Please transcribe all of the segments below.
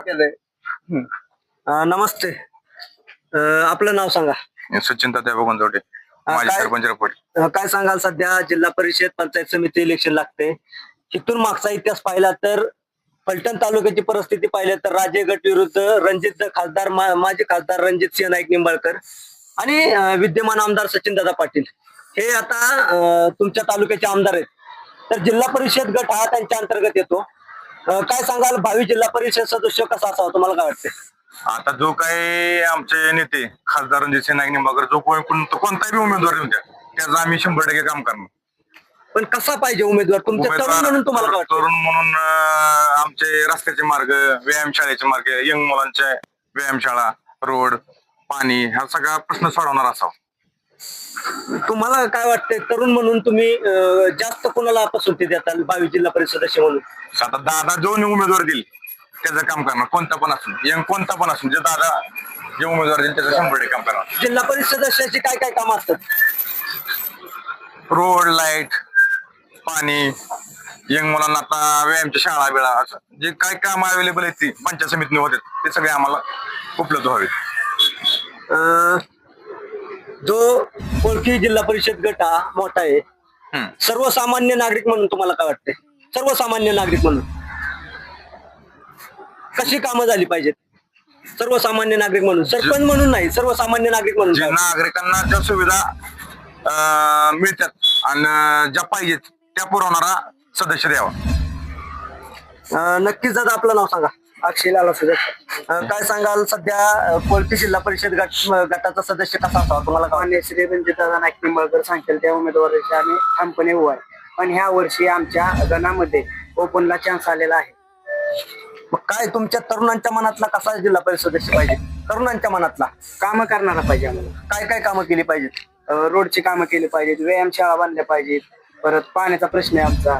केलंय अं, नमस्ते. अं, आपलं नाव सांगा. सचिन तात्या माजी काय- सरपंच रपोट अं, काय सांगाल सध्या? जिल्हा परिषद पंचायत समिती इलेक्शन लागते. इथून मागचा इतिहास पाहिला तर फलटण तालुक्याची परिस्थिती पाहिली तर राजे गट विरुद्ध रणजित खासदार मा- माजी खासदार रणजित सिंह नाईक निंबाळकर आणि अं, विद्यमान आमदार सचिन दादा पाटील. हे आता अं, तुमच्या तालुक्याचे आमदार आहेत. तर जिल्हा परिषद गट हा त्यांच्या अंतर्गत येतो. अं, काय सांगाल? भावी जिल्हा परिषद सदस्य कसा असावा? तुम्हाला काय वाटते आता जो काही आमचे नेते खासदार रणजित सिंह नाईक निंबाळकर जो कोण कोणताही उमेदवार येऊन द्या त्याचं आम्ही शंभर टक्के काम करणार. पण कसा पाहिजे उमेदवार? तुमच्या तरुण म्हणून तुम्हाला काय वाटतं तरुण म्हणून अं, आमचे रस्त्याचे मार्ग व्यायामशाळेचे मार्ग यंग मुलांच्या व्यायामशाळा रोड पाणी हा सगळा प्रश्न सोडवणार असावा. तुम्हाला काय वाटतंय? तरुण म्हणून तुम्ही अं, जास्त कोणाला पसंती देताल भावी जिल्हा परिषद सदस्य म्हणून? आता दादा जो उमेदवार देईल त्याचं काम करणार. कोणता पण असून यंग कोणता पण असून जे दादा जे उमेदवार देईल त्याचं शंभर टक्के काम करणार. जिल्हा परिषद सदस्याची काय काय कामं असतात? रोड लाइट पाणी यंग मुलांना आता व्यायामच्या शाळा बिळा असं जे काय काम अवेलेबल आहेत ती पंचायत समितीने होते ते सगळे आम्हाला उपलब्ध व्हावे अं, ओळखी जिल्हा परिषद गट हा मोठा आहे. सर्वसामान्य नागरिक म्हणून तुम्हाला काय वाटतंय? सर्वसामान्य नागरिक म्हणून. कशी कामं झाली पाहिजेत? सर्वसामान्य नागरिक म्हणून. सरपंच म्हणून नाही सर्वसामान्य नागरिक म्हणून. जे? नागरिकांना ज्या सुविधा मिळतात आणि ज्या पाहिजेत त्या पुरवणारा सदस्य द्यावा. नक्कीच दादा आपलं नाव सांगा. अक्षय लाला सुद्धा अं, काय सांगाल सध्या? अं, कोळपी जिल्हा परिषद गट गटाचा सदस्य कसा असावा? तुम्हाला काय वाटतं? मान्य श्री रणजितदादा नाईक निंबाळकर सांगतील त्या उमेदवाराची आम्ही ठामपणे उभा आहे. पण ह्या वर्षी आमच्या गणामध्ये ओपनला चान्स आलेला आहे. मग काय तुमच्या तरुणांच्या मनातला कसा जिल्हा परिषद सदस्य पाहिजे? तरुणांच्या मनातला? कामं करणारा पाहिजे आम्हाला. काय काय कामं केली पाहिजेत? अं, रोडची कामं केली पाहिजेत व्यायामशाळा बांधल्या पाहिजेत. परत पाण्याचा प्रश्न आहे आमचा.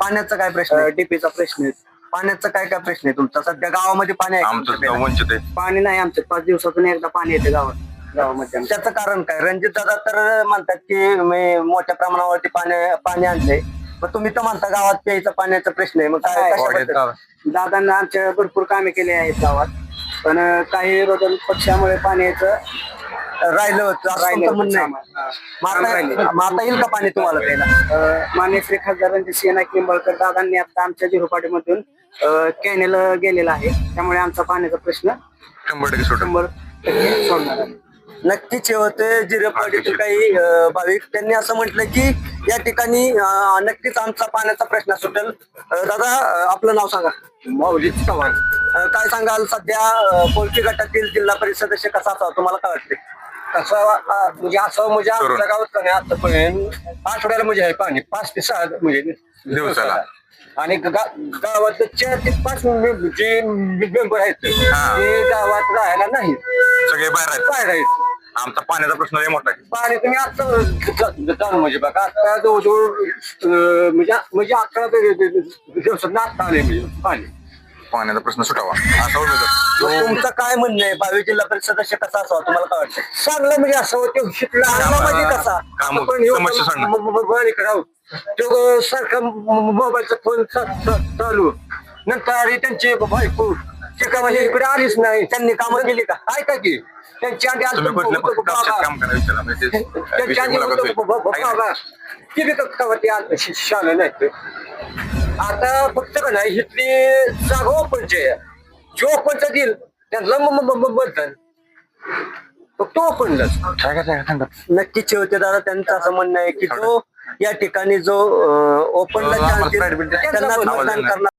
पाण्याचा काय प्रश्न आहे? डीपीचा प्रश्न आहे. पाण्याचा काय काय प्रश्न आहे तुमचा? सध्या गावामध्ये पाणी आहे का आमचं तुमच्या सुद्धा पेला? वंचित आहे. पाणी नाही आमच्यात पाच दिवसातून एकदा पाणी येते गावात. गावामध्ये आमच्या. त्याचं कारण काय? रणजित दादा तर म्हणतात की मी मोठ्या प्रमाणावरती पाणी पाणी आणलंय. मग तुम्ही तर म्हणता गावात प्यायचं पाण्याचा प्रश्न आहे. मग काय? कशाबद्दल? दादांना आमच्या भरपूर कामे केली आहेत गावात. पण अं, काही विरोधी पक्षामुळे पाण्याचं राहिलं होतं असं राहिलं तुमचं म्हणणं. होतं. राहिले. मग आता येईल का पाणी तुम्हाला प्यायला? अं, मान्य श्री खासदार रणजित सिंह नाईक निंबाळकर दादांनी आता आमच्या झिरोपाटीमधून कॅनेल गेलेला आहे. त्यामुळे आमचा पाण्याचा प्रश्न शंभर टक्के सुटेल शंभर टक्के सोडणार आहे. नक्कीच हे होते जिरेपाडीतील काही अं, भाविक त्यांनी असं म्हटलं की या ठिकाणी अं, नक्कीच आमचा पाण्याचा प्रश्न सुटेल. अं, दादा अं, आपलं नाव सांगा. माऊली चव्हाण. अं, काय सांगाल सध्या पोल्ट्री गटातील जिल्हा परिषद सदस्य कसा असावा? तुम्हाला काय वाटते कसं म्हणजे असं म्हणजे तरुण. आमच्या गावात का नाही आतापर्यंत आठवड्याला म्हणजे आहे पाणी पाच ते सहा म्हणजे दिवसाला. आणि गा- गावात चार ते पाच मेंब- जे मेंबर आहेत हा. ते गावात राहायला नाही सगळे बाहेर आहेत काय राहायचं आमचा पाण्याचा प्रश्न लय मोठा आहे पाणी तुम्ही आता जाणून म्हणजे बघा आता जवळजवळ अं, म्हणजे म्हणजे अकरा दिवसात आले म्हणजे पाणी पाण्याचा प्रश्न सुटावा. असा उमेदवार मग तुमचं काय म्हणणं आहे? भावी जिल्हा परिषद सदस्य कसा असावा? तुम्हाला काय वाटतं चांगलं म्हणजे असं होतं शिकला म्हणजे कसा? कामं- ह्यो समस्या सांगा. इकडं. तो सारखा मोबाईलचा फोन चालू. नंतर आली त्यांची बायको. ते का म्हणजे इकडे आलीच नाही. त्यांनी कामं केली का? ऐका की. त्यांची आधी आलतं तुम्ही कुठल्या पक्षात बाबा. काम करा विचारा म्हणजे ते त्यांची विषय आधी मुलाखत होईल. ब- ब- ब- आहे का नाही? आता फक्त का नाही इथली जागा ओपनची आहे. जो ओपनचा देईल त्यांना मतदान ओपनलाच काय काय सांगा नक्कीच होते दादा त्यांचं असं म्हणणं आहे की जो या ठिकाणी जो ओपनला चान्स त्यांना मतदान. करणार?